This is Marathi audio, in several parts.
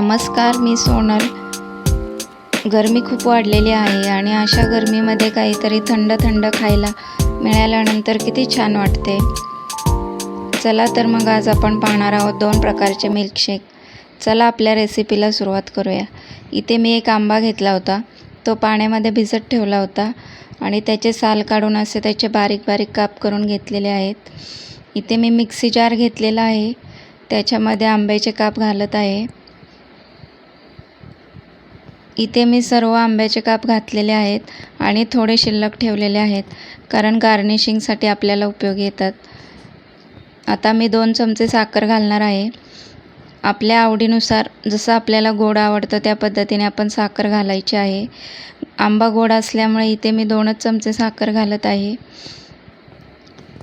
नमस्कार मी सोनल. गरमी खूप वाढलेली आहे आणि अशा गरमीमध्ये काहीतरी थंड थंड खायला मिळाल्यानंतर किती छान वाटते. चला तर मग आज आपण पाहणार आहोत दोन प्रकारचे मिल्कशेक चला आपल्या रेसिपीला सुरुवात करूया. इथे मी एक आंबा घेतला होता. तो पाण्यामध्ये भिजत ठेवला होता आणि त्याचे साल काढून असे त्याचे बारीक बारीक काप करून घेतलेले आहेत. इथे मी मिक्सी जार घेतलेला आहे. त्याच्यामध्ये आंब्याचे काप घालत आहे. इथे मी सर्व आंब्याचे काप घातलेले आहेत आणि थोडे शिल्लक ठेवलेले आहेत कारण गार्निशिंगसाठी आपल्याला उपयोगी येतात. आता मी दोन चमचे साखर घालणार आहे. आपल्या आवडीनुसार जसं आपल्याला गोड आवडतं त्या पद्धतीने आपण साखर घालायची आहे. आंबा गोड असल्यामुळे इथे मी दोनच चमचे साखर घालत आहे.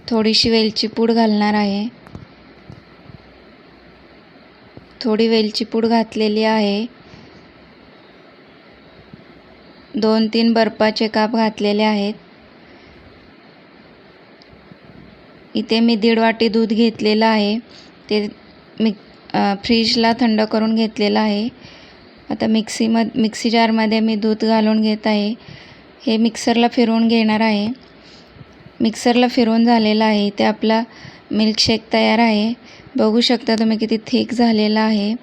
थोडीशी वेलची पूड घालणार आहे. थोडी वेलची पूड घातलेली आहे. दोन तीन बर्फाचे काप घातलेले आहेत. इथे मी दीड वाटी दूध घेतलेलं आहे. ते मिक फ्रीजला थंड करून घेतलेलं आहे. आता मिक्सीम मिक्सी जारमध्ये मी दूध घालून घेत आहे. हे मिक्सरला फिरवून घेणार आहे. मिक्सरला फिरवून झालेलं आहे. इथे आपला मिल्कशेक तयार आहे. बघू शकता तुम्ही किती थिक झालेला आहे.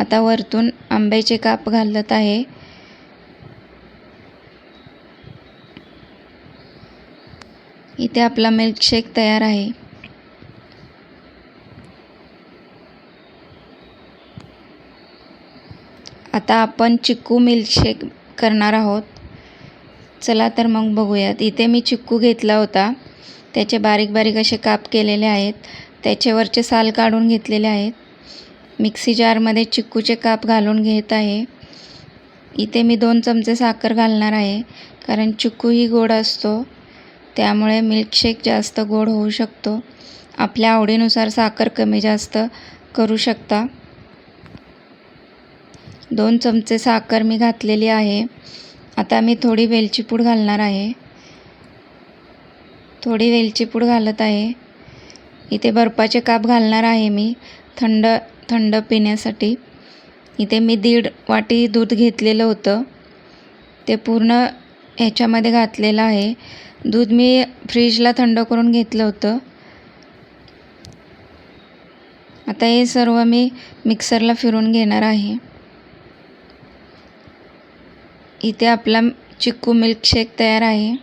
आता वरतून आंब्याचे काप घालत आहे. इथे आपला मिल्कशेक तयार आहे. आता आपण चिक्कू मिल्कशेक करणार आहोत. चला तर मग बघूयात. इथे मी चिक्कू घेतला होता. त्याचे बारीक बारीक असे काप केलेले आहेत. त्याच्यावरचे साल काढून घेतलेले आहेत. मिक्सी जारमध्ये चिक्कूचे काप घालून घेत आहे. इथे मी दोन चमचे साखर घालणार आहे कारण चिक्कू ही गोड असतो. त्यामुळे मिल्कशेक जास्त गोड होऊ शकतो. आपल्या आवडीनुसार साखर कमी जास्त करू शकता. दोन चमचे साखर मी घातलेली आहे. आता मी थोडी वेलची पूड घालणार आहे. थोडी वेलची पूड घालत आहे. इथे बर्फाचे काप घालणार आहे मी. थंड थंड पिण्यासाठी. इथे मी दीड वाटी दूध घेतलेलं होतं. ते पूर्ण ह्याच्यामध्ये घातलेलं आहे. दूध मी फ्रीजला थंड करून घेतलं होतं. आता हे सर्व मी मिक्सरला फिरून घेणार आहे. इथे आपला चिक्कू मिल्कशेक तयार आहे.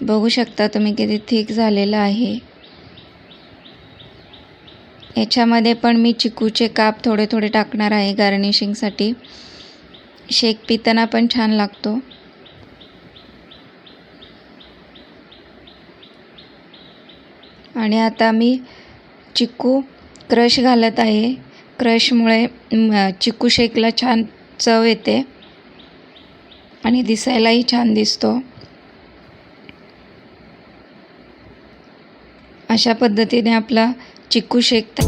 बघू शकता तुम्ही किती थिक झालेलं आहे. याच्यामध्ये पण मी चिकूचे काप थोडे थोडे टाकणार आहे गार्निशिंगसाठी. शेक पिताना पण छान लागतो. आणि आता मी चिक्कू क्रश घालत आहे. क्रशमुळे चिक्कू शेकला छान चव येते. आणि दिसायलाही छान दिसतो. अशा पद्धतीने आपला चिक्कू शेकता